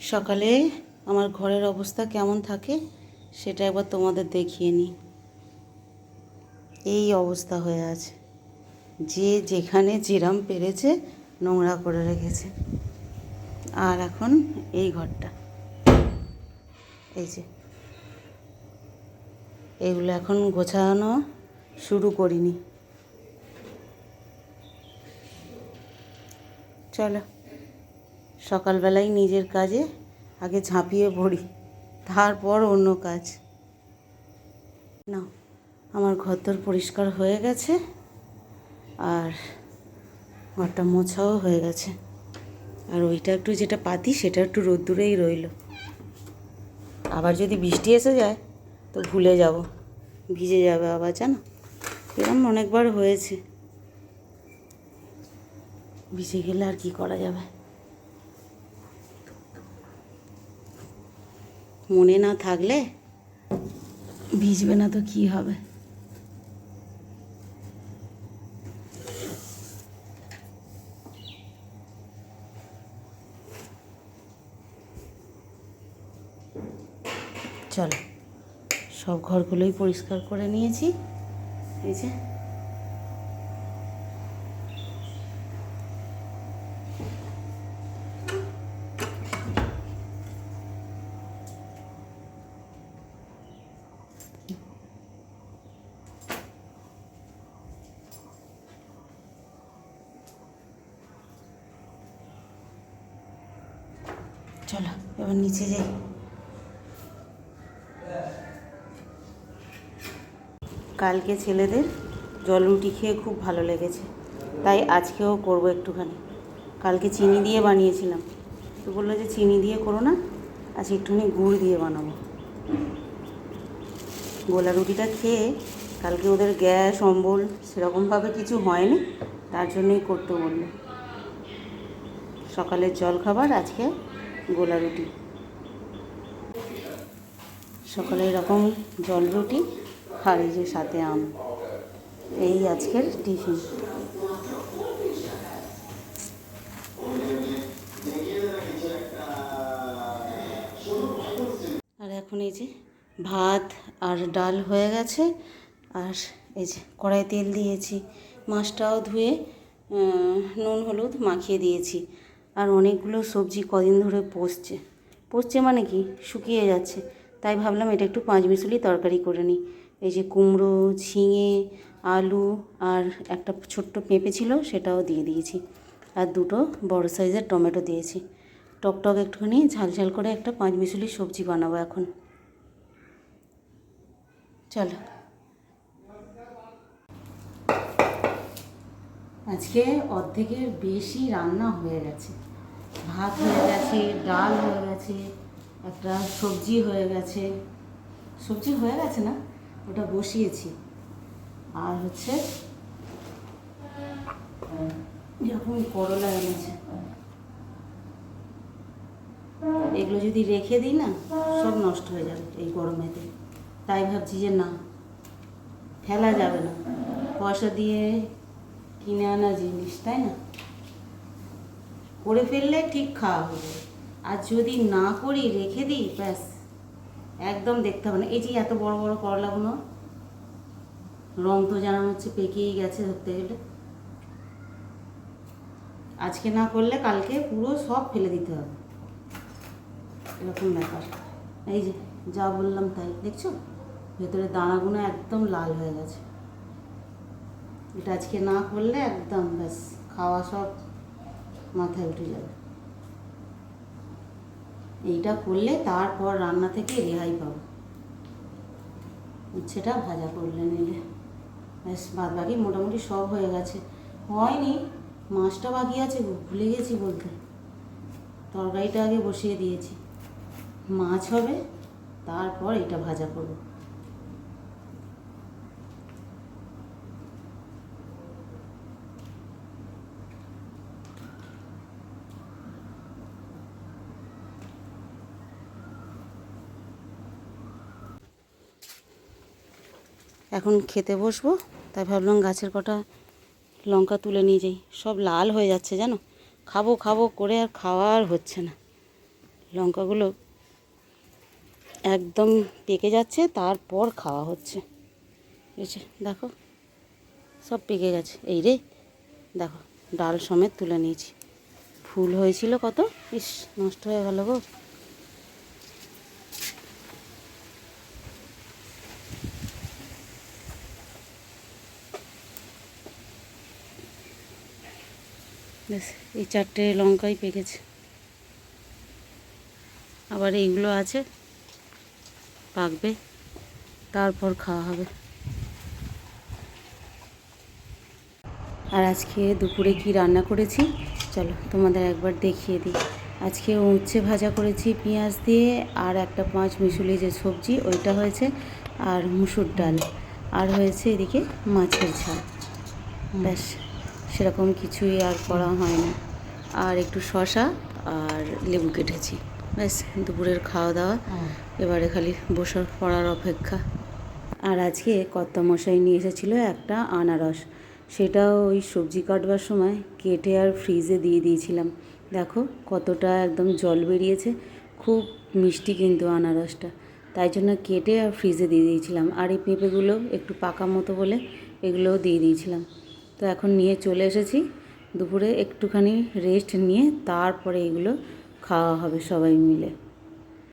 সকালে আমার ঘরের অবস্থা কেমন থাকে সেটা একবার তোমাদের দেখিয়ে নিই। এই অবস্থা হয়ে আছে। যে যেখানে যেরাম পেরেছে নোংরা করে রেখেছে। আর এখন এই ঘরটা। এই যে। এগুলো এখন গোছানো শুরু করিনি। চলো। সকালবেলায় নিজের কাজে আগে ঝাঁপিয়ে পড়ি, তারপর অন্য কাজ। না, আমার ঘরদোর পরিষ্কার হয়ে গেছে আর ঘরটা মোছাও হয়ে গেছে। আর ওইটা একটু যেটা পাতি, সেটা একটু রোদ্দুরেই রইল। আবার যদি বৃষ্টি এসে যায়, তো ভুলে যাব। ভিজে যাবে আবার, জানো? এরকম অনেকবার হয়েছে। ভিজে গেলে আর কি করা যাবে? মনে না থাকলে ভিজবে না তো কি হবে? চলো, সব ঘরগুলোই পরিষ্কার করে নিয়েছি। এই যে। চলো, এবার নিচে যাই। কালকে ছেলেদের জল রুটি খেয়ে খুব ভালো লেগেছে, তাই আজকেও করব একটুখানি। কালকে চিনি দিয়ে বানিয়েছিলাম, তো বলল যে চিনি দিয়ে করো না আজ একটুখানি গুড় দিয়ে বানাবো। গোলা রুটিটা খেয়ে কালকে ওদের গ্যাস, অম্বল সেরকমভাবে কিছু হয়নি, তার জন্যই করতে বলল। সকালের জল খাবার আজকে গোলা রুটি। সকালে এরকম জল রুটি, আর যে সাথে আম। এই আজকের টিফিন। আর এখন এই যে ভাত আর ডাল হয়ে গেছে, আর এই যে কড়াই তেল দিয়েছি। মাছটাও ধুয়ে নুন, হলুদ মাখিয়ে দিয়েছি। আর অনেকগুলো সবজি কদিন ধরে পচছে। পচছে মানে কি? শুকিয়ে যাচ্ছে। তাই ভাবলাম এটা একটু পাঁচ মিশালি তরকারি করে নিই। এই যে কুমড়ো, ঝিঙে, আলু আর একটা ছোট্ট পেঁপে ছিল সেটাও দিয়ে দিয়েছি। আর দুটো বড় সাইজের টমেটো দিয়েছি। টকটক একটুখানি ঝাল ঝাল করে একটা পাঁচ মিশালি সবজি বানাবো এখন। চলো। আজকে অর্ধেকের বেশি রান্না হয়ে গেছে। ভাত হয়ে গেছে, ডাল হয়ে গেছে, একটা সবজি হয়ে গেছে। সবজি হয়ে গেছে না? ওটা বসিয়েছি। আর হচ্ছে, এরকম করলা এনেছে। এগুলো যদি রেখে দিই না, সব নষ্ট হয়ে যাবে এই গরমেতে। তাই ভাবছি যে না, ফেলা যাবে না। পয়সা দিয়ে কিনে আনা জিনিস, তাই না? করে ফেললে ঠিক খাওয়া হবে। আর যদি না করি, রেখে দিই, ব্যাস। একদম দেখতে হবে না। এই যে এত বড় বড় করলাগুলো রং তো জানা হচ্ছে পেকেই গেছে ধরতে গেলে। আজকে না করলে কালকে পুরো সব ফেলে দিতে হবে। এরকম ব্যাপার। এই যে যা বললাম তাই, দেখছ? ভেতরে দানাগুলো একদম লাল হয়ে গেছে। এটা আজকে না করলে একদম ব্যাস, খাওয়া সব মাথায় উঠে যাবে। এইটা করলে তারপর রান্না থেকে রেহাই পাবো। উচ্ছেটা ভাজা করলে নিলে। ব্যাস বাদ বাকি মোটামুটি সব হয়ে গেছে। হয়নি, মাছটা বাকি আছে ভুলে গেছি বলতে। তরকারিটা আগে বসিয়ে দিয়েছি। মাছ হবে, তারপর এটা ভাজা করব। এখন খেতে বসবো, তাই ভাবলাম গাছের কটা লঙ্কা তুলে নিয়ে যাই। সব লাল হয়ে যাচ্ছে জানো? খাব খাব করে আর খাওয়া আর হচ্ছে না। লঙ্কাগুলো একদম পেকে যাচ্ছে, তারপর খাওয়া হচ্ছে। যে দেখো, সব পেকে গেছে। এই রে, দেখো, ডাল সমেত তুলে নিয়েছি। ফুল হয়েছিল কত? ইস, নষ্ট হয়ে গেল গো। ব্যাস, এই চারটে লঙ্কাই পেকেছে। আবার এইগুলো আছে, পাকবে, তারপর খাওয়া হবে। আর আজকে দুপুরে কি রান্না করেছি? চলো তোমাদের একবার দেখিয়ে দিই। আজকে উচ্ছে ভাজা করেছি পেঁয়াজ দিয়ে, আর একটা পাঁচ মিশুলি যে সবজি, ওইটা হয়েছে, আর মুসুর ডাল। আর হয়েছে এদিকে মাছের ঝাল। ব্যাস। সেরকম কিছুই আর করা হয় না। আর একটু শশা আর লেবু কেটেছি। ব্যাস দুপুরের খাওয়া দাওয়া এবারে খালি বসার পড়ার অপেক্ষা। আর আজকে কর্তামশাই নিয়ে এসেছিল একটা আনারস। সেটাও ওই সবজি কাটবার সময় কেটে আর ফ্রিজে দিয়ে দিয়েছিলাম। দেখো কতটা একদম জল বেরিয়েছে। খুব মিষ্টি কিন্তু আনারসটা। তাই জন্য কেটে আর ফ্রিজে দিয়ে দিয়েছিলাম। আর এই পেঁপেগুলো একটু পাকা মতো বলে এগুলোও দিয়ে দিয়েছিলাম। তো এখন নিয়ে চলে এসেছি। দুপুরে একটুখানি রেস্ট নিয়ে তারপরে এগুলো খাওয়া হবে সবাই মিলে।